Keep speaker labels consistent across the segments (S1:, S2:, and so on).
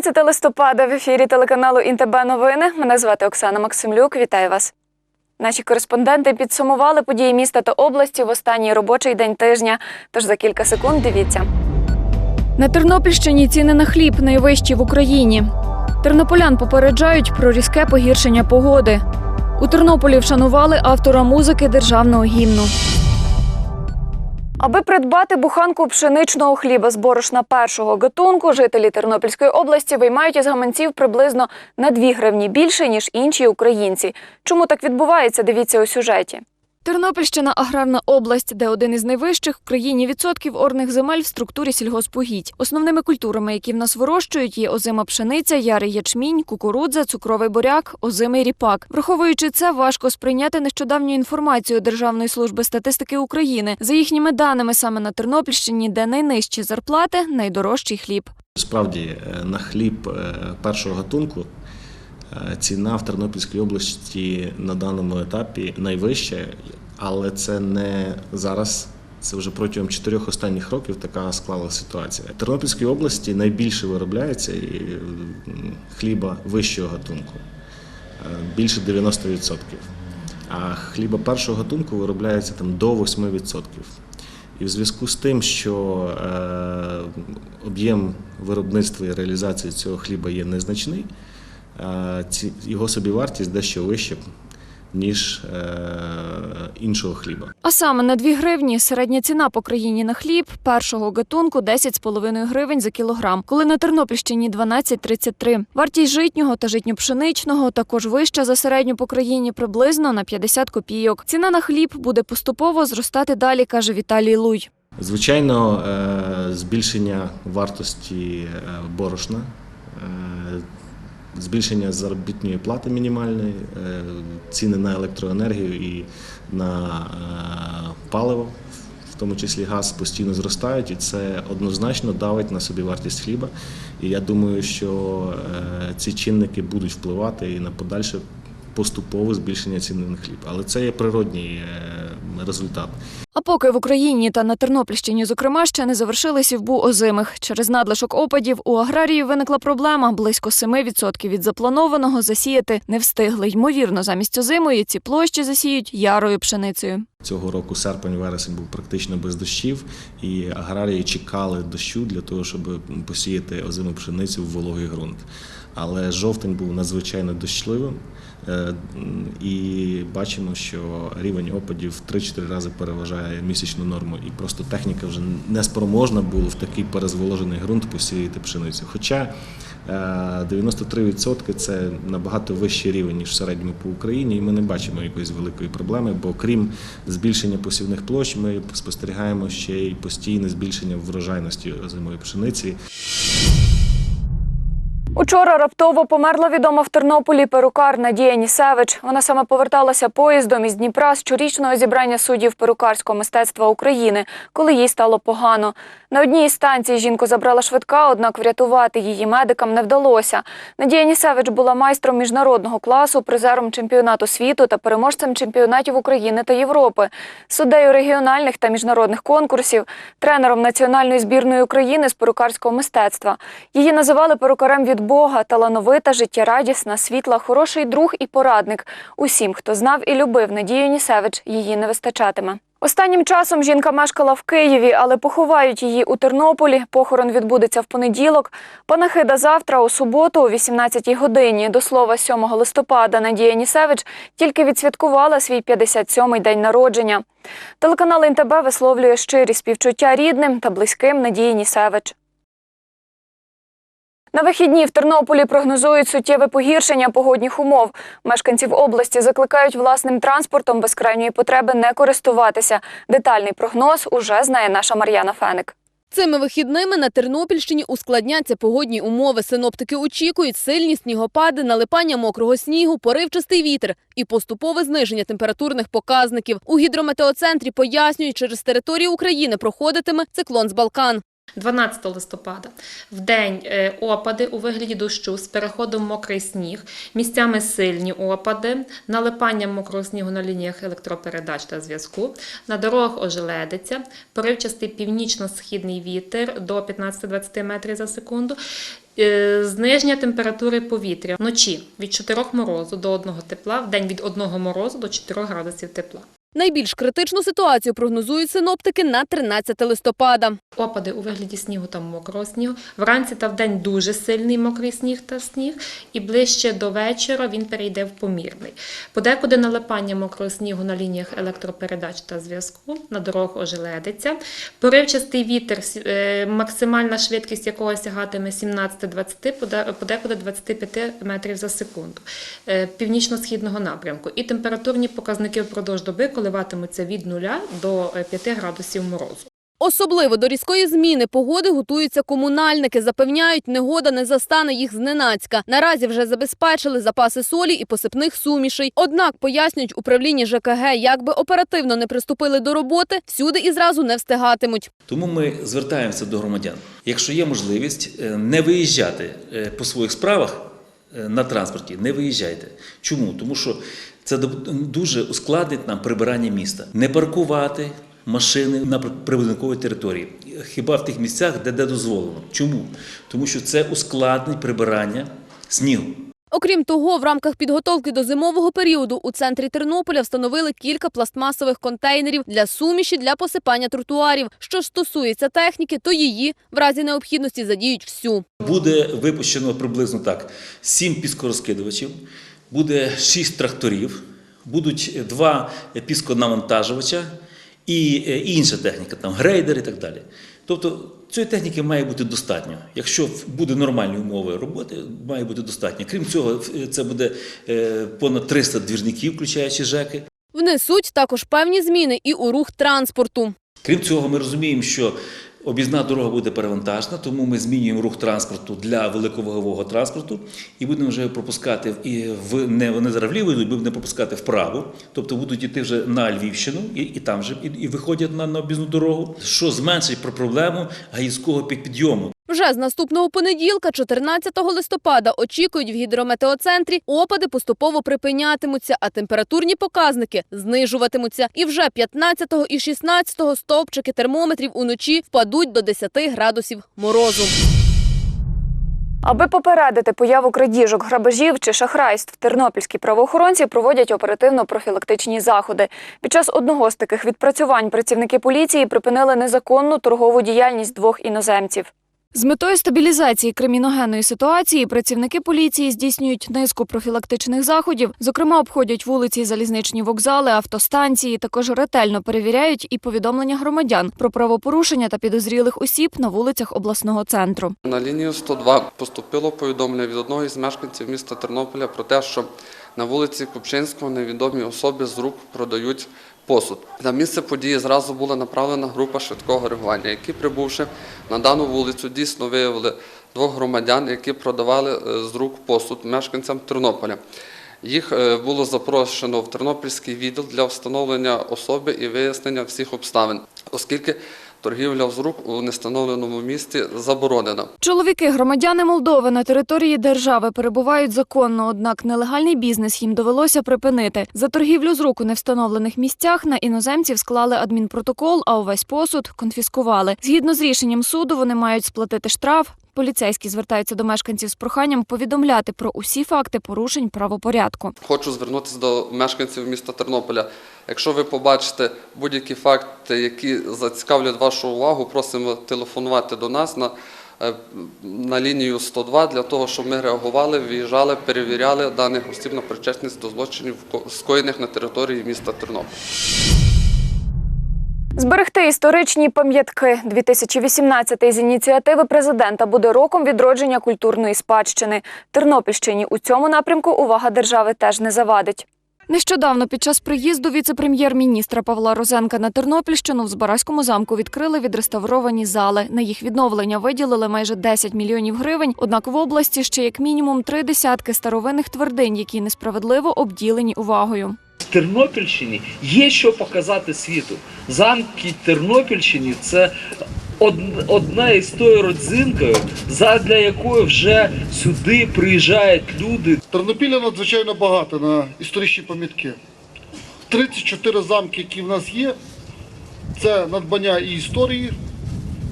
S1: 11 листопада в ефірі телеканалу Інтеб новини. Мене звати Оксана Максимлюк. Вітаю вас. Наші кореспонденти підсумували події міста та області в останній робочий день тижня. Тож за кілька секунд дивіться. На Тернопільщині ціни на хліб найвищі в Україні. Тернополян попереджають про різке погіршення погоди. У Тернополі вшанували автора музики державного гімну. Аби придбати буханку пшеничного хліба з борошна першого гатунку, жителі Тернопільської області виймають із гаманців приблизно на 2 гривні більше, ніж інші українці. Чому так відбувається, дивіться у сюжеті. Тернопільщина аграрна область, де один із найвищих в країні відсотків орних земель в структурі сільгоспугідь. Основними культурами, які в нас вирощують, є озима пшениця, ярий ячмінь, кукурудза, цукровий буряк, озимий ріпак. Враховуючи це, важко сприйняти нещодавню інформацію Державної служби статистики України. За їхніми даними, саме на Тернопільщині, де найнижчі зарплати, найдорожчий хліб.
S2: Справді е, на хліб е, першого гатунку ціна в Тернопільській області на даному етапі найвища, але це не зараз. Це вже протягом чотирьох останніх років така склалася ситуація. В Тернопільській області найбільше виробляється хліба вищого гатунку е, більше 90%. А хліба першого гатунку виробляється там до 8%. І в зв'язку з тим, що е, об'єм виробництва і реалізації цього хліба є незначний, е, його собівартість дещо вища, ніж е, іншого хліба.
S1: А саме на 2 гривні середня ціна по країні на хліб першого гатунку 10,5 гривень за кілограм, коли на Тернопільщині 12,33. Вартість житнього та житньо-пшеничного також вища за середню по країні приблизно на 50 копійок. Ціна на хліб буде поступово зростати далі, каже Віталій Луй.
S2: Звичайно, е, збільшення вартості е, борошна, е, збільшення заробітної плати мінімальної, е, ціни на електроенергію і на е, паливо, в тому числі газ, постійно зростають, і це однозначно давить на собівартість хліба. І я думаю, що е, ці чинники будуть впливати і на подальше поступове збільшення ціни на хліб. Але це є природній е, результат.
S1: А поки в Україні та на Тернопільщині, зокрема, ще не завершили сівбу озимих. Через надлишок опадів у аграрії виникла проблема. Близько 7% від запланованого засіяти не встигли. Ймовірно, замість озимої ці площі засіють ярою пшеницею.
S2: Цього року серпень-вересень був практично без дощів, і аграрії чекали дощу для того, щоб посіяти озиму пшеницю в вологий ґрунт. Але жовтень був надзвичайно дощливим, і бачимо, що рівень опадів в 3-4 рази переважає місячну норму, і просто техніка вже не спроможна була в такий перезволожений ґрунт посіяти пшеницю. Хоча е, 93% це набагато вищий рівень, ніж в середньому по Україні, і ми не бачимо якоїсь великої проблеми, бо крім збільшення посівних площ, ми спостерігаємо ще й постійне збільшення врожайності озимої пшениці.
S1: Учора раптово померла відома в Тернополі перукар Надія Нісевич. Вона саме поверталася поїздом із Дніпра з щорічного зібрання суддів перукарського мистецтва України, коли їй стало погано. На одній із станцій жінку забрала швидка, однак врятувати її медикам не вдалося. Надія Нісевич була майстром міжнародного класу, призером чемпіонату світу та переможцем чемпіонатів України та Європи, суддею регіональних та міжнародних конкурсів, тренером національної збірної України з перукарського мистецтва. Її називали перукарем від Бога, талановита, життєрадісна, світла, хороший друг і порадник. Усім, хто знав і любив Надію Нісевич, її не вистачатиме. Останнім часом жінка мешкала в Києві, але поховають її у Тернополі. Похорон відбудеться в понеділок. Панахида завтра, у суботу, о 18-й годині. До слова, 7 листопада Надія Нісевич тільки відсвяткувала свій 57-й день народження. Телеканал НТБ висловлює щирі співчуття рідним та близьким Надії Нісевич. На вихідні в Тернополі прогнозують суттєве погіршення погодних умов. Мешканців області закликають власним транспортом без крайньої потреби не користуватися. Детальний прогноз уже знає наша Мар'яна Феник.
S3: Цими вихідними на Тернопільщині ускладняться погодні умови. Синоптики очікують сильні снігопади, налипання мокрого снігу, поривчастий вітер і поступове зниження температурних показників. У гідрометеоцентрі пояснюють, через територію України проходитиме циклон з Балкан.
S4: 12 листопада в день е, опади у вигляді дощу з переходом мокрий сніг, місцями сильні опади, налипання мокрого снігу на лініях електропередач та зв'язку. На дорогах ожеледиться, поривчастий північно-східний вітер до 15-20 метрів за секунду. Е, Зниження температури повітря вночі від 4 морозу до 1 тепла, в день від 1 морозу до 4 градусів тепла.
S3: Найбільш критичну ситуацію прогнозують синоптики на 13 листопада.
S4: Опади у вигляді снігу та мокрого снігу. Вранці та вдень дуже сильний мокрий сніг та сніг, і ближче до вечора він перейде в помірний. Подекуди налипання мокрого снігу на лініях електропередач та зв'язку, на дорогах ожеледиться. Поривчастий вітер, е, максимальна швидкість якого сягатиме 17-20, подекуди 25 метрів за секунду е, північно-східного напрямку. І температурні показники впродовж доби коливатимуться від 0 до е, 5 градусів морозу.
S3: Особливо до різкої зміни погоди готуються комунальники. Запевняють, негода не застане їх зненацька. Наразі вже забезпечили запаси солі і посипних сумішей. Однак пояснюють управління ЖКГ, як би оперативно не приступили до роботи, всюди і зразу не встигатимуть.
S5: Тому ми звертаємося до громадян. Якщо є можливість е, не виїжджати е, по своїх справах е, на транспорті, не виїжджайте. Чому? Тому що це дуже ускладнить нам прибирання міста. Не паркувати машини на при- прибудинковій території, хіба в тих місцях, де, де дозволено. Чому? Тому що це ускладнить прибирання снігу.
S3: Окрім того, в рамках підготовки до зимового періоду у центрі Тернополя встановили кілька пластмасових контейнерів для суміші для посипання тротуарів. Що ж стосується техніки, то її в разі необхідності задіють всю.
S5: Буде випущено приблизно так: 7 піскорозкидувачів, буде 6 тракторів, будуть два пісконавантажувача і е, інша техніка, там грейдер і так далі. Тобто цієї техніки має бути достатньо. Якщо буде нормальні умови роботи, має бути достатньо. Крім цього, е, це буде е, понад 300 двірників, включаючи ЖЕКи.
S3: Внесуть також певні зміни і у рух транспорту.
S5: Крім цього, ми розуміємо, що об'їзна дорога буде перевантажена, тому ми змінюємо рух транспорту для великовагового транспорту і будемо вже пропускати і в не вони зараз вліво йдуть, будемо пропускати вправо. Тобто будуть йти вже на Львівщину і, і там вже і, і виходять на, на об'їзну дорогу, що зменшить про проблему гаївського підйому.
S3: Вже з наступного понеділка, 14 листопада, очікують в гідрометеоцентрі, опади поступово припинятимуться, а температурні показники знижуватимуться. І вже 15 і 16 стовпчики термометрів уночі впадуть до 10 градусів морозу.
S1: Аби попередити появу крадіжок, грабежів чи шахрайств, тернопільські правоохоронці проводять оперативно-профілактичні заходи. Під час одного з таких відпрацювань працівники поліції припинили незаконну торгову діяльність двох іноземців. З метою стабілізації криміногенної ситуації працівники поліції здійснюють низку профілактичних заходів, зокрема обходять вулиці, залізничні вокзали, автостанції. Також ретельно перевіряють і повідомлення громадян про правопорушення та підозрілих осіб на вулицях обласного центру.
S6: На лінію 102 поступило повідомлення від одного із мешканців міста Тернополя про те, що на вулиці Купчинського невідомі особи з рук продають посуд. На місце події зразу була направлена група швидкого реагування, які, прибувши на дану вулицю, дійсно виявили двох громадян, які продавали е, з рук посуд мешканцям Тернополя. Їх е, було запрошено в Тернопільський відділ для встановлення особи і вияснення всіх обставин, оскільки торгівля з рук у нестановленому місті заборонена.
S1: Чоловіки, громадяни Молдови на території держави перебувають законно, однак нелегальний бізнес їм довелося припинити. За торгівлю з рук у невстановлених місцях на іноземців склали адмінпротокол, а увесь посуд конфіскували. Згідно з рішенням суду, вони мають сплатити штраф. Поліцейські звертаються до мешканців з проханням повідомляти про усі факти порушень правопорядку.
S6: Хочу звернутися до мешканців міста Тернополя. Якщо ви побачите будь-які факти, які зацікавлять вашу увагу, просимо телефонувати до нас на, е, на лінію 102 для того, щоб ми реагували, виїжджали, перевіряли даних осіб на причетність до злочинів, ко- скоєних на території міста Тернополя.
S1: Зберегти історичні пам'ятки 2018-й з ініціативи президента буде роком відродження культурної спадщини. Тернопільщині у цьому напрямку увага держави теж не завадить. Нещодавно під час приїзду віце-прем'єр-міністра Павла Розенка на Тернопільщину в Збаразькому замку відкрили відреставровані зали. На їх відновлення виділили майже 10 мільйонів гривень. Однак в області ще як мінімум три десятки старовинних твердинь, які несправедливо обділені увагою.
S7: Тернопільщині є що показати світу. Замки Тернопільщини це одна із тою родзинкою, задля якої вже сюди приїжджають люди.
S8: Тернопілля надзвичайно багато на історичні пам'ятки. 34 замки, які в нас є, це надбання і історії,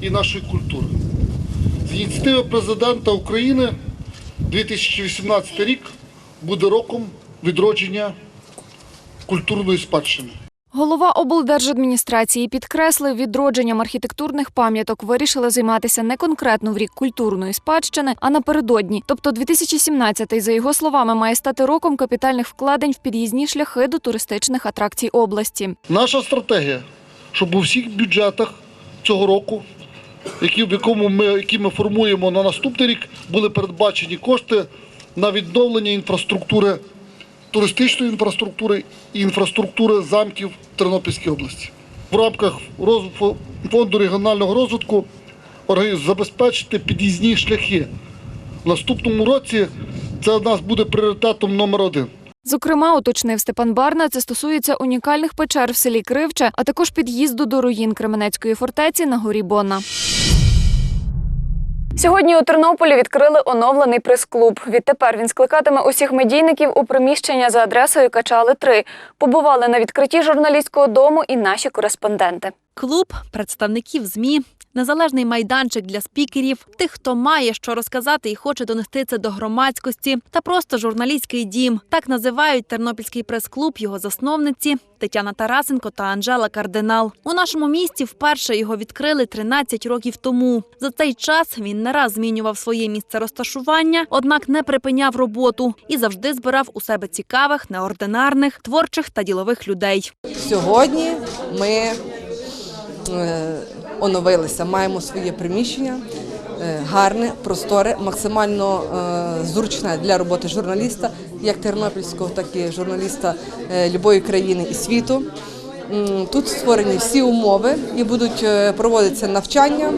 S8: і нашої культури. З ініціативи президента України 2018 рік буде роком відродження культурної спадщини.
S1: Голова облдержадміністрації підкреслив, відродженням архітектурних пам'яток вирішили займатися не конкретно в рік культурної спадщини, а напередодні. Тобто 2017-й, за його словами, має стати роком капітальних вкладень в під'їзні шляхи до туристичних атракцій області.
S8: Наша стратегія, щоб у всіх бюджетах цього року, які, в якому ми, які ми формуємо на наступний рік, були передбачені кошти на відновлення інфраструктури, туристичної інфраструктури і інфраструктури замків в Тернопільській області. В рамках фонду регіонального розвитку забезпечити під'їзні шляхи. В наступному році це у нас буде пріоритетом номер один.
S1: Зокрема, уточнив Степан Барна, це стосується унікальних печер в селі Кривче, а також під'їзду до руїн Кременецької фортеці на горі Бонна. Сьогодні у Тернополі відкрили оновлений прес-клуб. Відтепер він скликатиме усіх медійників у приміщення за адресою Качали 3. Побували на відкритті журналістського дому і наші кореспонденти.
S9: Клуб представників змі, незалежний майданчик для спікерів, тих, хто має що розказати і хоче донести це до громадськості, та просто журналістський дім. Так називають Тернопільський прес-клуб його засновниці Тетяна Тарасенко та Анжела Кардинал. У нашому місті вперше його відкрили 13 років тому. За цей час він не раз змінював своє місце розташування, однак не припиняв роботу і завжди збирав у себе цікавих, неординарних, творчих та ділових людей.
S10: Сьогодні ми оновилися, маємо своє приміщення. е, Гарне, просторе, максимально е, зручне для роботи журналіста, як тернопільського, так і журналіста е, любої країни і світу. Тут створені всі умови і будуть е, проводитися навчання,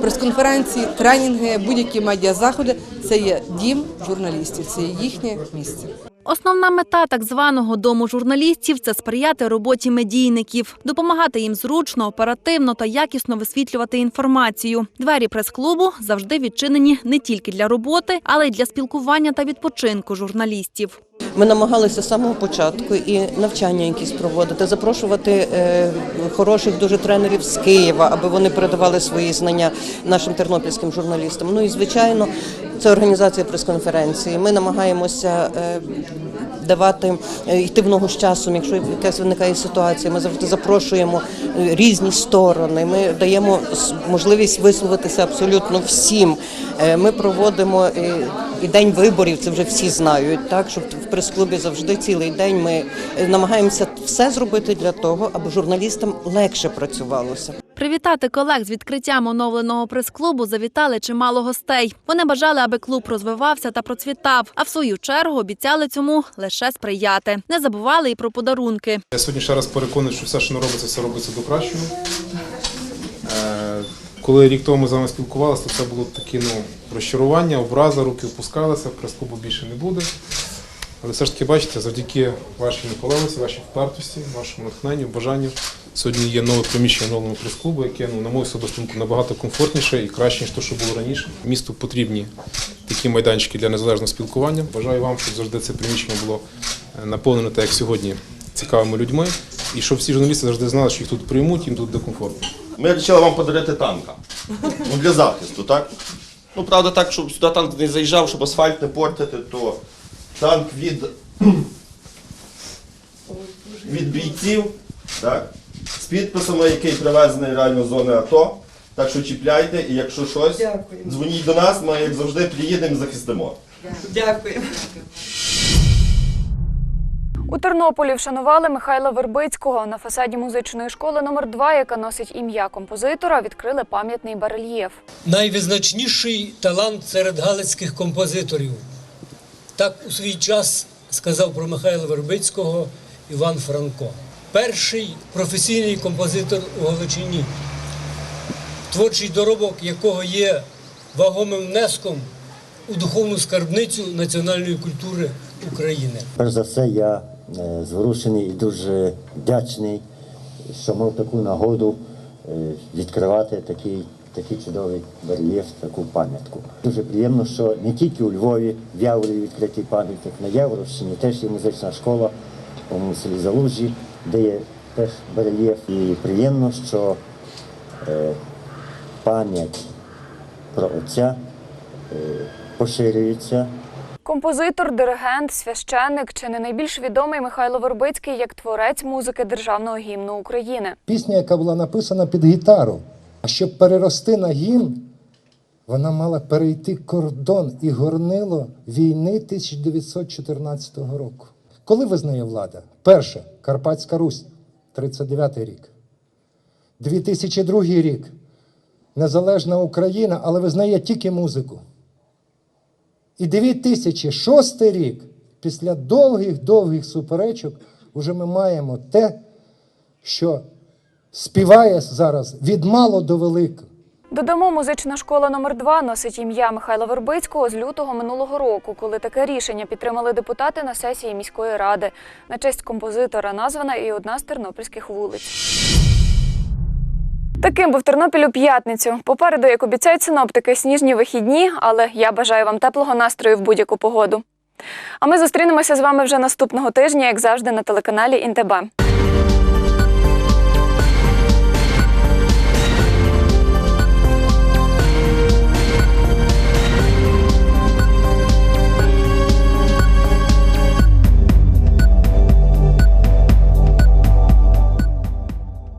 S10: прес-конференції, тренінги, будь-які медіазаходи. Це є дім журналістів, це є їхнє місце.
S9: Основна мета так званого дому журналістів це сприяти роботі медійників, допомагати їм зручно, оперативно та якісно висвітлювати інформацію. Двері прес-клубу завжди відчинені не тільки для роботи, але й для спілкування та відпочинку журналістів.
S11: Ми намагалися з самого початку і навчання якісь проводити, запрошувати е, хороших дуже тренерів з Києва, аби вони передавали свої знання нашим тернопільським журналістам. Ну і звичайно, це організація прес-конференції. Ми намагаємося е, давати е, йти в ногу з часом, якщо якась виникає ситуація. Ми завжди запрошуємо різні сторони. Ми даємо можливість висловитися абсолютно всім. Ми проводимо і день виборів, це вже всі знають. Так що в прес-клубі завжди цілий день ми е, намагаємося все зробити для того, аби журналістам легше працювалося.
S9: Привітати колег з відкриттям оновленого прес-клубу завітали чимало гостей. Вони бажали, аби клуб розвивався та процвітав, а в свою чергу обіцяли цьому лише сприяти. Не забували і про подарунки.
S12: Я сьогодні ще раз переконаний, що все, що не робиться, все робиться до кращого. Коли рік тому ми з вами спілкувалися, то це було таке ну, розчарування, образа, руки опускалися, прес-клубу більше не буде. Але все ж таки, бачите, завдяки вашій наполегливості, вашій впертості, вашому натхненню, бажанню, сьогодні є нове приміщення нового прес-клубу, яке, ну, на мою особисту думку, набагато комфортніше і краще, ніж те, що було раніше. Місту потрібні такі майданчики для незалежного спілкування. Бажаю вам, щоб завжди це приміщення було е, наповнено так, як сьогодні, цікавими людьми. І щоб всі журналісти завжди знали, що їх тут приймуть, їм тут буде комфортно.
S13: Ми вирішили вам подарити танка. Ну, для захисту, так? Ну, правда, так, щоб сюди танк не заїжджав, щоб асфальт не портити, то танк від, від бійців, так? З підписами, який привезений реально з зони АТО. Так що чіпляйте, і якщо щось, дзвоніть до нас, ми, як завжди, приїдемо і захистимо.
S10: Дякую.
S1: У Тернополі вшанували Михайла Вербицького. На фасаді музичної школи номер 2 яка носить ім'я композитора, відкрили пам'ятний барельєф.
S14: найвизначніший талант серед галицьких композиторів. Так у свій час сказав про Михайла Вербицького Іван Франко. Перший професійний композитор у Галичині, творчий доробок якого є вагомим внеском у духовну скарбницю національної культури України.
S15: Перш за все, я зворушений і дуже вдячний, що мав таку нагоду е, відкривати такий, такий чудовий барельєф, таку пам'ятку. Дуже приємно, що не тільки у Львові, в Яворі відкритий пам'ятник на Яворівщині, теж є музична школа у селі Залужі, де є теж барельєф. І приємно, що е, пам'ять про Отця е, поширюється.
S1: Композитор, диригент, священник чи не найбільш відомий Михайло Вербицький як творець музики державного гімну України.
S16: Пісня, яка була написана під гітару. А щоб перерости на гімн, вона мала перейти кордон і горнило війни 1914 року. Коли визнає влада? Перше Карпатська Русь, 39 рік. 2002 рік. Незалежна Україна, але визнає тільки музику. І 2006 рік, після довгих-довгих суперечок, уже ми маємо те, що співає зараз від мало до великого.
S1: Додамо, музична школа номер 2 носить ім'я Михайла Вербицького з лютого минулого року, коли таке рішення підтримали депутати на сесії міської ради. На честь композитора названа і одна з тернопільських вулиць. Таким був Тернопіль у п'ятницю. Попереду, як обіцяють синоптики, сніжні вихідні, але я бажаю вам теплого настрою в будь-яку погоду. А ми зустрінемося з вами вже наступного тижня, як завжди, на телеканалі Інтебе.